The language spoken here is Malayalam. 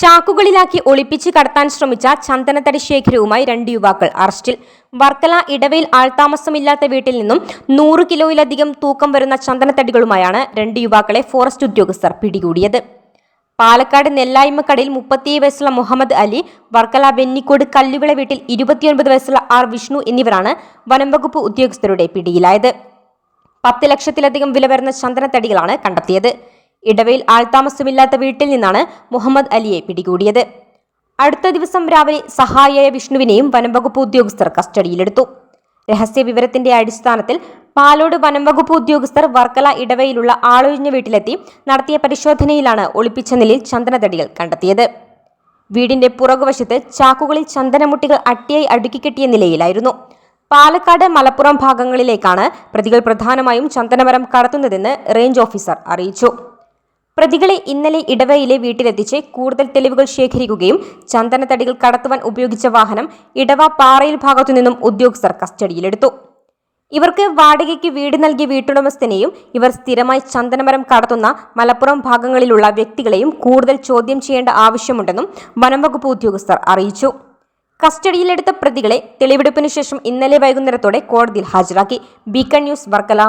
ചാക്കുകളിലാക്കി ഒളിപ്പിച്ച് കടത്താൻ ശ്രമിച്ച ചന്ദനത്തടി ശേഖരവുമായി രണ്ട് യുവാക്കൾ അറസ്റ്റിൽ. വർക്കല ഇടവയിൽ ആൾതാമസമില്ലാത്ത വീട്ടിൽ നിന്നും നൂറ് കിലോയിലധികം തൂക്കം വരുന്ന ചന്ദനത്തടികളുമായാണ് രണ്ട് യുവാക്കളെ ഫോറസ്റ്റ് ഉദ്യോഗസ്ഥർ പിടികൂടിയത്. പാലക്കാട് നെല്ലായ്മക്കടയിൽ മുപ്പത്തിയേഴ് വയസ്സുള്ള മുഹമ്മദ് അലി വർക്കല വെന്നിക്കോട് കല്ലുവിള വീട്ടിൽ ഇരുപത്തിയൊൻപത് വയസ്സുള്ള ആർ വിഷ്ണു എന്നിവരാണ് വനംവകുപ്പ് ഉദ്യോഗസ്ഥരുടെ പിടിയിലായത്. പത്ത് ലക്ഷത്തിലധികം വില വരുന്ന ചന്ദനത്തടികളാണ് കണ്ടെത്തിയത്. ഇടവയിൽ ആൾതാമസമില്ലാത്ത വീട്ടിൽ നിന്നാണ് മുഹമ്മദ് അലിയെ പിടികൂടിയത്. അടുത്ത ദിവസം രാവിലെ സഹായിയായ വിഷ്ണുവിനെയും വനംവകുപ്പ് ഉദ്യോഗസ്ഥർ കസ്റ്റഡിയിലെടുത്തു. രഹസ്യ വിവരത്തിന്റെ അടിസ്ഥാനത്തിൽ പാലോട് വനംവകുപ്പ് ഉദ്യോഗസ്ഥർ വർക്കല ഇടവയിലുള്ള ആളൊഴിഞ്ഞ വീട്ടിലെത്തി നടത്തിയ പരിശോധനയിലാണ് ഒളിപ്പിച്ച നിലയിൽ ചന്ദനതടികൾ കണ്ടെത്തിയത്. വീടിന്റെ പുറകുവശത്ത് ചാക്കുകളിൽ ചന്ദനമുട്ടികൾ അട്ടിയായി അടുക്കിക്കെട്ടിയ നിലയിലായിരുന്നു. പാലക്കാട് മലപ്പുറം ഭാഗങ്ങളിലേക്കാണ് പ്രതികൾ പ്രധാനമായും ചന്ദനമരം കടത്തുന്നതെന്ന് റേഞ്ച് ഓഫീസർ അറിയിച്ചു. പ്രതികളെ ഇന്നലെ ഇടവയിലെ വീട്ടിലെത്തിച്ച് കൂടുതൽ തെളിവുകൾ ശേഖരിക്കുകയും ചന്ദനത്തടികൾ കടത്തുവാൻ ഉപയോഗിച്ച വാഹനം ഇടവ പാറയിൽ ഭാഗത്തു നിന്നും ഉദ്യോഗസ്ഥർ കസ്റ്റഡിയിലെടുത്തു. ഇവർക്ക് വാടകയ്ക്ക് വീട് നൽകിയ വീട്ടുടമസ്ഥനെയും ഇവർ സ്ഥിരമായി ചന്ദനമരം കടത്തുന്ന മലപ്പുറം ഭാഗങ്ങളിലുള്ള വ്യക്തികളെയും കൂടുതൽ ചോദ്യം ചെയ്യേണ്ട ആവശ്യമുണ്ടെന്നും വനംവകുപ്പ് ഉദ്യോഗസ്ഥർ അറിയിച്ചു. കസ്റ്റഡിയിലെടുത്ത പ്രതികളെ തെളിവെടുപ്പിന് ശേഷം ഇന്നലെ വൈകുന്നേരത്തോടെ കോടതിയിൽ ഹാജരാക്കി. Beacon News Varkala.